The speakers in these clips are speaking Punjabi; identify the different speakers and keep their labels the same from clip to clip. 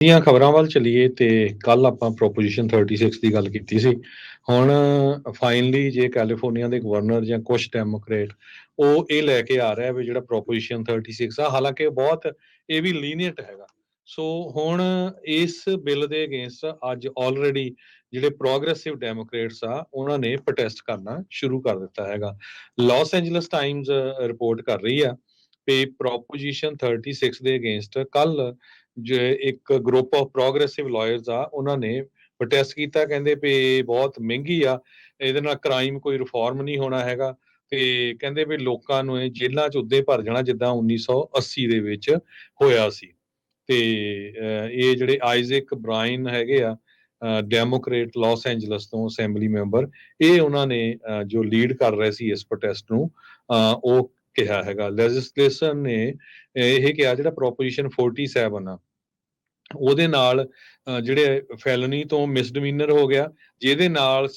Speaker 1: ਦੀਆਂ ਖਬਰਾਂ ਵੱਲ ਚਲੀਏ ਤੇ ਕੱਲ ਆਪਾਂ ਪ੍ਰੋਪੋਜੀਸ਼ਨ 36 ਦੀ ਗੱਲ ਕੀਤੀ ਸੀ। ਹੁਣ ਫਾਈਨਲੀ ਜੇ ਕੈਲੀਫੋਰਨੀਆ ਦੇ ਗਵਰਨਰ ਜਾਂ ਕੁਝ ਡੈਮੋਕ੍ਰੇਟ ਉਹ ਇਹ ਲੈ ਕੇ ਆ ਰਿਹਾ ਵੀ ਜਿਹੜਾ ਪ੍ਰੋਪੋਜੀਸ਼ਨ 36 ਆ, ਹਾਲਾਂਕਿ ਬਹੁਤ ਇਹ ਵੀ ਲੀਨੀਅੰਟ ਹੈਗਾ। ਸੋ ਹੁਣ ਇਸ ਬਿੱਲ ਦੇ ਅਗੇਂਸਟ ਅੱਜ ਆਲਰੇਡੀ ਜਿਹੜੇ ਪ੍ਰੋਗਰੈਸਿਵ ਡੈਮੋਕ੍ਰੇਟਸ ਆ, ਉਹਨਾਂ ਨੇ ਪ੍ਰੋਟੈਸਟ ਕਰਨਾ ਸ਼ੁਰੂ ਕਰ ਦਿੱਤਾ ਹੈਗਾ। ਲਾਸ ਐਂਜਲਸ ਟਾਈਮਜ਼ ਰਿਪੋਰਟ ਕਰ ਰਹੀ ਆ ਵੀ ਪ੍ਰੋਪੋਜੀਸ਼ਨ 36 ਦੇ ਅਗੇਂਸਟ ਕੱਲ ਜੋ ਇੱਕ ਗਰੁੱਪ ਆਫ ਪ੍ਰੋਗਰੈਸਿਵ ਲਾਇਰਸ ਆ, ਉਹਨਾਂ ਨੇ ਪ੍ਰੋਟੈਸਟ ਕੀਤਾ, ਕਹਿੰਦੇ ਵੀ ਇਹ ਬਹੁਤ ਮਹਿੰਗੀ ਆ, ਇਹਦੇ ਨਾਲ ਕ੍ਰਾਈਮ ਕੋਈ ਰਿਫਾਰਮ ਨਹੀਂ ਹੋਣਾ ਹੈਗਾ ਤੇ ਕਹਿੰਦੇ ਵੀ ਲੋਕਾਂ ਨੂੰ ਇਹ ਜੇਲ੍ਹਾਂ 'ਚ ਉੱਦੇ ਭਰ ਜਾਣਾ, ਜਿੱਦਾਂ 1980 ਦੇ ਵਿੱਚ ਹੋਇਆ ਸੀ। ਤੇ ਇਹ ਜਿਹੜੇ ਆਈਜ਼ੈਕ ਬ੍ਰਾਇਨ ਹੈਗੇ ਆ ਡੈਮੋਕ੍ਰੇਟ ਲਾਸ ਐਂਜਲਸ ਤੋਂ ਅਸੈਂਬਲੀ ਮੈਂਬਰ, ਇਹ ਉਹਨਾਂ ਨੇ ਜੋ ਲੀਡ ਕਰ ਰਹੇ ਸੀ ਇਸ ਪ੍ਰੋਟੈਸਟ ਨੂੰ ਉਹ ਕਿਹਾ ਹੈਗਾ। ਲੈਜਿਸਲੇਸ਼ਨ ਨੇ, ਇਹ ਕਿਹਾ ਜਿਹੜਾ ਪ੍ਰੋਪੋਜੀਸ਼ਨ 47 ਆ ਉਹਦੇ ਨਾਲ ਜਿਹੜੇ ਫੈਲਨੀ ਤੋਂ ਮਿਸਡਮੀਨਰ ਹੋ ਗਿਆ, ਜਿਹਦੇ ਨਾਲ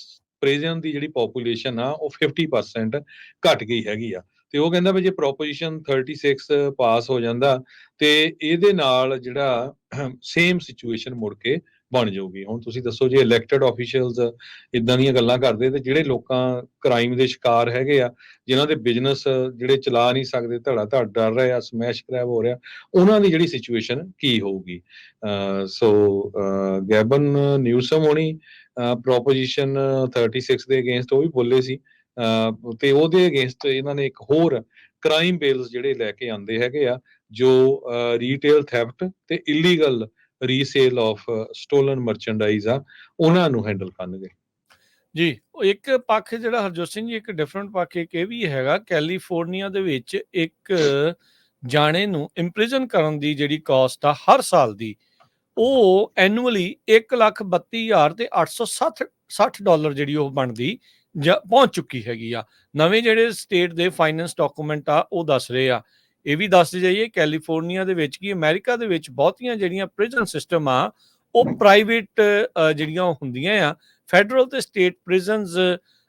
Speaker 1: ਪ੍ਰੀਜ਼ਨ ਦੀ ਜਿਹੜੀ ਪੋਪੂਲੇਸ਼ਨ ਆ, ਉਹ 50% ਘਟ ਗਈ ਹੈਗੀ ਆ। ਤੇ ਉਹ ਕਹਿੰਦਾ ਵੀ ਜੇ ਪ੍ਰੋਪੋਜੀਸ਼ਨ 36 ਪਾਸ ਹੋ ਜਾਂਦਾ, ਤੇ ਇਹਦੇ ਨਾਲ ਜਿਹੜਾ ਸੇਮ ਸਿਚੁਏਸ਼ਨ ਮੁੜ ਕੇ ਬਣ ਜਾਊਗੀ। ਹੁਣ ਤੁਸੀਂ ਦੱਸੋ ਜੇ ਇਲੈਕਟਿਡ ਆਫੀਸ਼ੀਅਲਸ ਇਦਾਂ ਦੀਆਂ ਗੱਲਾਂ ਕਰਦੇ ਤੇ ਜਿਹੜੇ ਲੋਕਾਂ ਕ੍ਰਾਈਮ ਦੇ ਸ਼ਿਕਾਰ ਹੈਗੇ ਆ, ਜਿਨ੍ਹਾਂ ਦੇ ਬਿਜ਼ਨਸ ਜਿਹੜੇ ਚਲਾ ਨਹੀਂ ਸਕਦੇ, ਧੜਾ ਧੜ ਡਰ ਰਹੇ ਆ ਸਮੈਸ਼ ਕ੍ਰੈਬ ਹੋ ਰਿਹਾ, ਉਹਨਾਂ ਦੀ ਜਿਹੜੀ ਸਿਚੁਏਸ਼ਨ ਕੀ ਹੋਊਗੀ? ਸੋ ਗੈਬਨ ਨਿਊਸਮ ਹੋਣੀ ਪ੍ਰੋਪੋਜੀਸ਼ਨ 36 ਦੇ ਅਗੇਂਸਟ ਉਹ ਵੀ ਬੋਲੇ ਸੀ। ਤੇ ਉਹਦੇ ਅਗੇਂਸਟ ਇਹਨਾਂ ਨੇ ਇੱਕ ਹੋਰ ਕ੍ਰਾਈਮ ਬਿਲਸ ਜਿਹੜੇ ਲੈ ਕੇ ਆਂਦੇ ਹੈਗੇ ਆ, ਜੋ ਰੀਟੇਲ ਥੈਫਟ ਤੇ illegal resale of stolen merchandise ਆ, ਉਹਨਾਂ ਨੂੰ ਹੈਂਡਲ ਕਰਨਗੇ।
Speaker 2: ਜੀ ਇੱਕ ਪੱਖ ਜਿਹੜਾ ਹਰਜੋਤ ਸਿੰਘ ਜੀ, ਇੱਕ ਡਿਫਰੈਂਟ ਪੱਖ ਇੱਕ ਇਹ ਵੀ ਹੈਗਾ ਕੈਲੀਫੋਰਨੀਆ ਦੇ ਵਿੱਚ ਇੱਕ ਜਾਣੇ ਨੂੰ ਇੰਪ੍ਰਿਜ਼ਨ ਕਰਨ ਦੀ ਜਿਹੜੀ ਕਾਸਟ ਆ, ਹਰ ਸਾਲ ਦੀ, ਉਹ ਐਨੂਅਲੀ 132000 ਤੇ 860 60 ਡਾਲਰ ਜਿਹੜੀ ਉਹ ਬਣਦੀ ਪਹੁੰਚ ਚੁੱਕੀ ਹੈਗੀ ਆ। ਨਵੇਂ ਜਿਹੜੇ ਸਟੇਟ ਦੇ ਫਾਈਨੈਂਸ ਡਾਕੂਮੈਂਟ ਆ, ਉਹ ਦੱਸ ਰਹੇ ਆ। ਇਹ ਵੀ ਦੱਸ ਜਾਈਏ ਕੈਲੀਫੋਰਨੀਆ ਦੇ ਵਿੱਚ ਕੀ ਅਮਰੀਕਾ ਦੇ ਵਿੱਚ ਬਹੁਤੀਆਂ ਜਿਹੜੀਆਂ ਪ੍ਰਿਜ਼ਨ ਸਿਸਟਮ ਆ, ਉਹ ਪ੍ਰਾਈਵੇਟ ਜਿਹੜੀਆਂ ਹੁੰਦੀਆਂ ਆ ਫੈਡਰਲ ਤੇ ਸਟੇਟ ਪ੍ਰਿਜ਼ਨਸ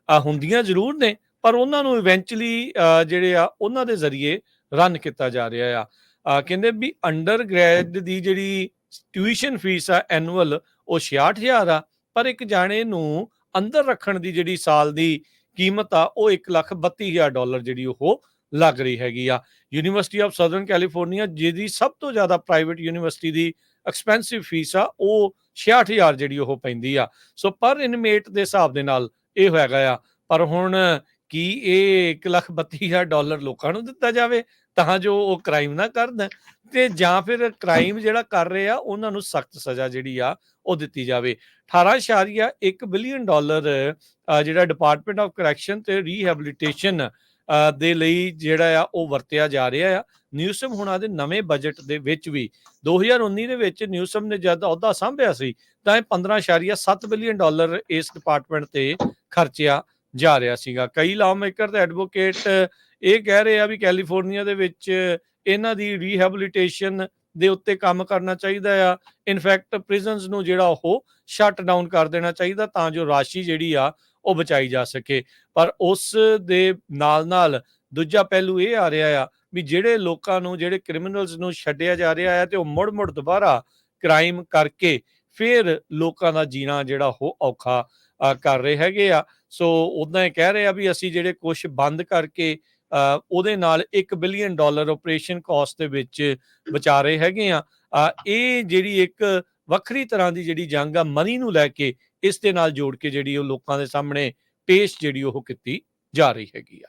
Speaker 2: ਹੁੰਦੀਆਂ ਜ਼ਰੂਰ ਨੇ, ਪਰ ਉਹਨਾਂ ਨੂੰ ਇਵੈਂਚੁਅਲੀ ਜਿਹੜੇ ਆ, ਉਹਨਾਂ ਦੇ ਜ਼ਰੀਏ ਰਨ ਕੀਤਾ ਜਾ ਰਿਹਾ ਆ। ਕਹਿੰਦੇ ਵੀ ਅੰਡਰ ਗ੍ਰੈਡ ਦੀ ਜਿਹੜੀ ਟਿਊਸ਼ਨ ਫੀਸ ਆ ਐਨੂਅਲ ਉਹ 66000 ਆ, ਪਰ ਇੱਕ ਜਾਣੇ ਨੂੰ ਅੰਦਰ ਰੱਖਣ ਦੀ ਜਿਹੜੀ ਸਾਲ ਦੀ ਕੀਮਤ ਆ, ਉਹ 132000 ਡਾਲਰ ਜਿਹੜੀ ਉਹ ਲੱਗ ਰਹੀ ਹੈਗੀ ਆ। ਯੂਨੀਵਰਸਿਟੀ ਆਫ ਸਦਰਨ ਕੈਲੀਫੋਰਨੀਆ ਜਿਹਦੀ ਸਭ ਤੋਂ ਜ਼ਿਆਦਾ ਪ੍ਰਾਈਵੇਟ ਯੂਨੀਵਰਸਿਟੀ ਦੀ ਐਕਸਪੈਂਸਿਵ ਫੀਸ ਆ, ਉਹ 66000 ਜਿਹੜੀ ਉਹ ਪੈਂਦੀ ਆ। ਸੋ ਪਰ ਇਨਮੇਟ ਦੇ ਹਿਸਾਬ ਦੇ ਨਾਲ ਇਹ ਹੋਇਆ ਆ। ਪਰ ਹੁਣ ਕੀ ਇਹ 132000 ਡਾਲਰ ਲੋਕਾਂ ਨੂੰ ਦਿੱਤਾ ਜਾਵੇ, ਤਾਂ ਜੋ ਉਹ ਕ੍ਰਾਈਮ ਨਾ ਕਰਨ ਤੇ ਜਾਂ ਫਿਰ ਕ੍ਰਾਈਮ ਜਿਹੜਾ ਕਰ ਰਹੇ ਆ, ਉਹਨਾਂ ਨੂੰ ਸਖਤ ਸਜ਼ਾ ਜਿਹੜੀ ਆ, ਉਹ ਦਿੱਤੀ ਜਾਵੇ। 18.1 ਬਿਲੀਅਨ ਡਾਲਰ ਜਿਹੜਾ ਡਿਪਾਰਟਮੈਂਟ ਆਫ ਕਰੈਕਸ਼ਨ ਤੇ ਰੀਹੈਬਿਲਿਟੇਸ਼ਨ ਦੇ ਲਈ ਜਿਹੜਾ ਆ, ਉਹ ਵਰਤਿਆ ਜਾ ਰਿਹਾ ਆ। ਨਿਊਸਮ ਹੁਣਾਂ ਦੇ ਨਵੇਂ ਬਜਟ ਦੇ ਵਿੱਚ ਵੀ 2019 ਦੇ ਵਿੱਚ ਨਿਊਸਮ ਨੇ ਜਦ ਅਹੁਦਾ ਸੰਭਿਆ ਸੀ, ਤਾਂ ਇਹ 15.7 ਬਿਲੀਅਨ ਡਾਲਰ ਇਸ ਡਿਪਾਰਟਮੈਂਟ ਤੇ ਖਰਚਿਆ ਜਾ ਰਿਹਾ ਸੀਗਾ। ਕਈ ਲਾਅ ਮੇਕਰ ਤੇ ਐਡਵੋਕੇਟ ਇਹ ਕਹਿ ਰਹੇ ਆ ਵੀ ਕੈਲੀਫੋਰਨੀਆ ਦੇ ਵਿੱਚ ਇਹਨਾਂ ਦੀ ਰੀਹੈਬਿਲਿਟੇਸ਼ਨ ਦੇ ਉੱਤੇ ਕੰਮ ਕਰਨਾ ਚਾਹੀਦਾ ਆ। ਇਨਫੈਕਟ ਪ੍ਰਿਜ਼ਨਸ ਨੂੰ ਜਿਹੜਾ ਉਹ ਸ਼ਟ ਡਾਊਨ ਕਰ ਦੇਣਾ ਚਾਹੀਦਾ, ਤਾਂ ਜੋ ਰਾਸ਼ੀ ਜਿਹੜੀ ਆ ਉਹ ਬਚਾਈ ਜਾ ਸਕੇ। ਪਰ ਉਸ ਦੇ ਨਾਲ ਨਾਲ ਦੂਜਾ ਪਹਿਲੂ ਇਹ ਆ ਰਿਹਾ ਆ ਵੀ ਜਿਹੜੇ ਲੋਕਾਂ ਨੂੰ, ਜਿਹੜੇ ਕ੍ਰਿਮੀਨਲਸ ਨੂੰ ਛੱਡਿਆ ਜਾ ਰਿਹਾ ਆ ਤੇ ਉਹ ਮੁੜ-ਮੁੜ ਦੁਬਾਰਾ ਕ੍ਰਾਈਮ ਕਰਕੇ ਫਿਰ ਲੋਕਾਂ ਦਾ ਜੀਣਾ ਜਿਹੜਾ ਉਹ ਔਖਾ ਕਰ ਰਹੇ ਹੈਗੇ ਆ। ਸੋ ਉਦਾਂ ਹੀ ਕਹਿ ਰਹੇ ਆ ਵੀ ਅਸੀਂ ਜਿਹੜੇ ਕੁਝ ਬੰਦ ਕਰਕੇ ਉਹਦੇ ਨਾਲ 1 ਬਿਲੀਅਨ ਡਾਲਰ ਆਪਰੇਸ਼ਨ ਕਾਸਟ ਦੇ ਵਿੱਚ ਬਚਾ ਰਹੇ ਹੈਗੇ ਆ। ਇਹ ਜਿਹੜੀ ਇੱਕ ਵੱਖਰੀ ਤਰ੍ਹਾਂ ਦੀ ਜਿਹੜੀ ਜੰਗ ਆ, ਮਨੀ ਨੂੰ ਲੈ ਕੇ ਇਸ ਦੇ ਨਾਲ ਜੋੜ ਕੇ ਜਿਹੜੀ ਉਹ ਲੋਕਾਂ ਦੇ ਸਾਹਮਣੇ ਪੇਸ਼ ਜਿਹੜੀ ਉਹ ਕੀਤੀ ਜਾ ਰਹੀ ਹੈਗੀ ਆ।